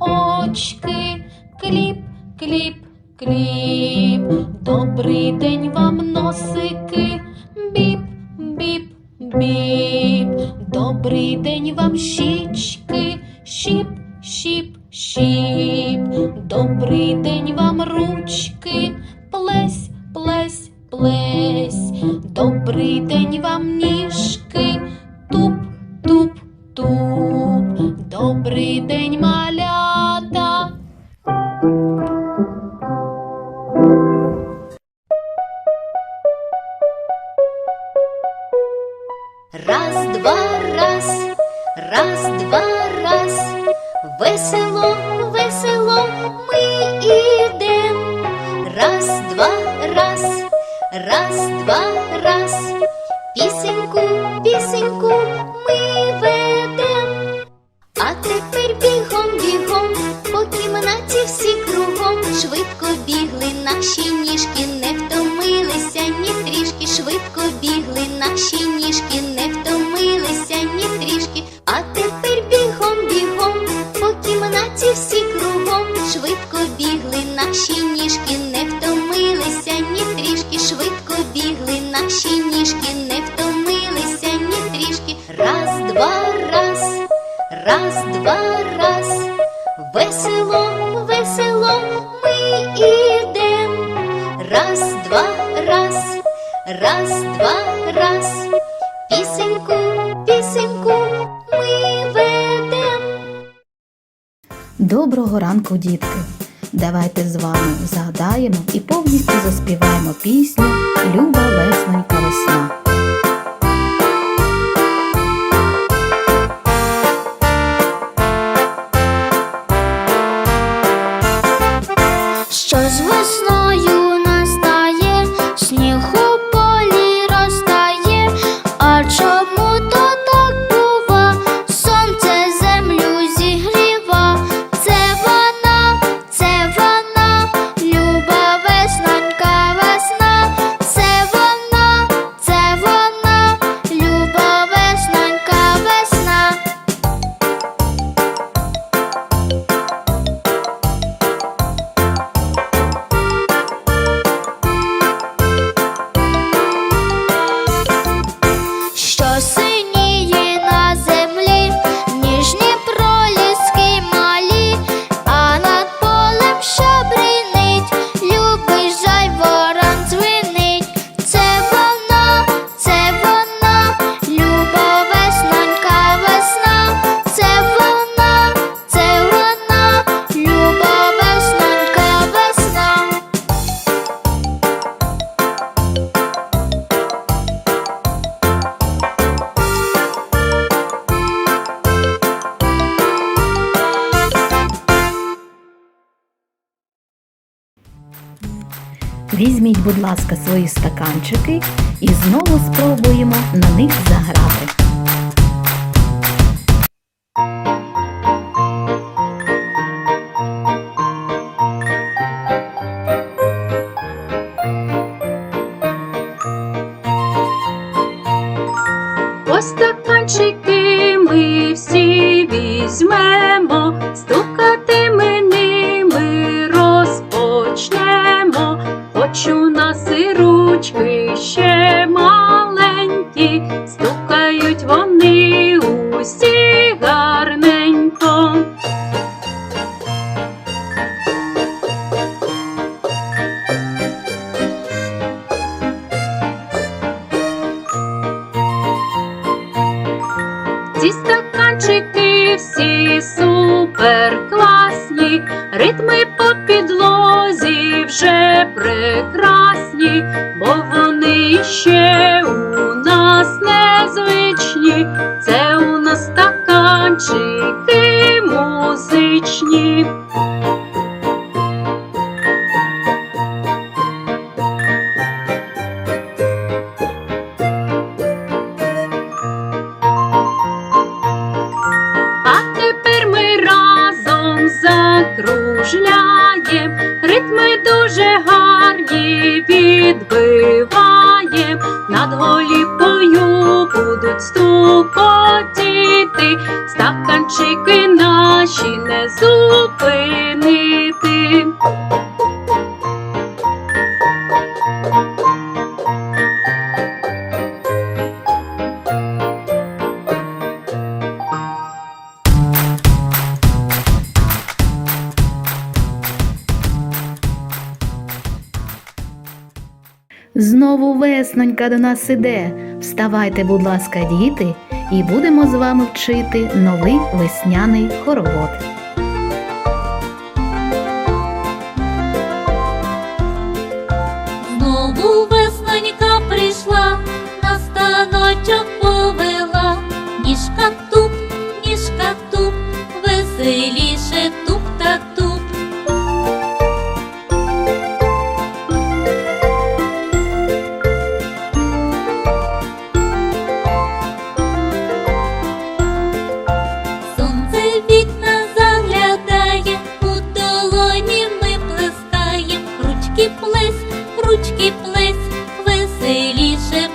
очки, кліп, кліп, кліп. Добрий день вам носики, біп, біп, біп. Добрий день вам щічки, щіп, щіп, щіп. Добрий день вам ручки, плесь, плесь, плесь. Добрий день вам ніжки, Раз, два, раз, раз, два, раз. Весело, весело ми ідем. Раз, два, раз, раз, два, раз. Пісеньку, пісеньку ми ведем. А тепер бігом, бігом, по кімнаті всі кругом. Швидко бігли наші ніжки, не втомилися ні трішки. Швидко бігли бігли наші ніжки, не втомилися ні трішки. Швидко бігли наші ніжки, не втомилися ні трішки. Раз, два, раз. Раз, два, раз, весело, весело ми ідем. Раз, два, раз, раз, два, раз, пісеньку, пісеньку ми ведем. Доброго ранку, дітки! Давайте з вами згадаємо і повністю заспіваємо пісню Люба весненька весна. Візьміть, будь ласка, свої стаканчики і знову спробуємо на них заграти. Ось стаканчики ми всі візьмемо, Ці стаканчики всі супер класні, ритми по підлозі вже прекрасні, бо вони ще дуже гарні підбиваєм, над голіпою будуть стукотіти, стаканчики. Знову веснонька до нас іде. Вставайте, будь ласка, діти, і будемо з вами вчити новий весняний хоровод. веселіше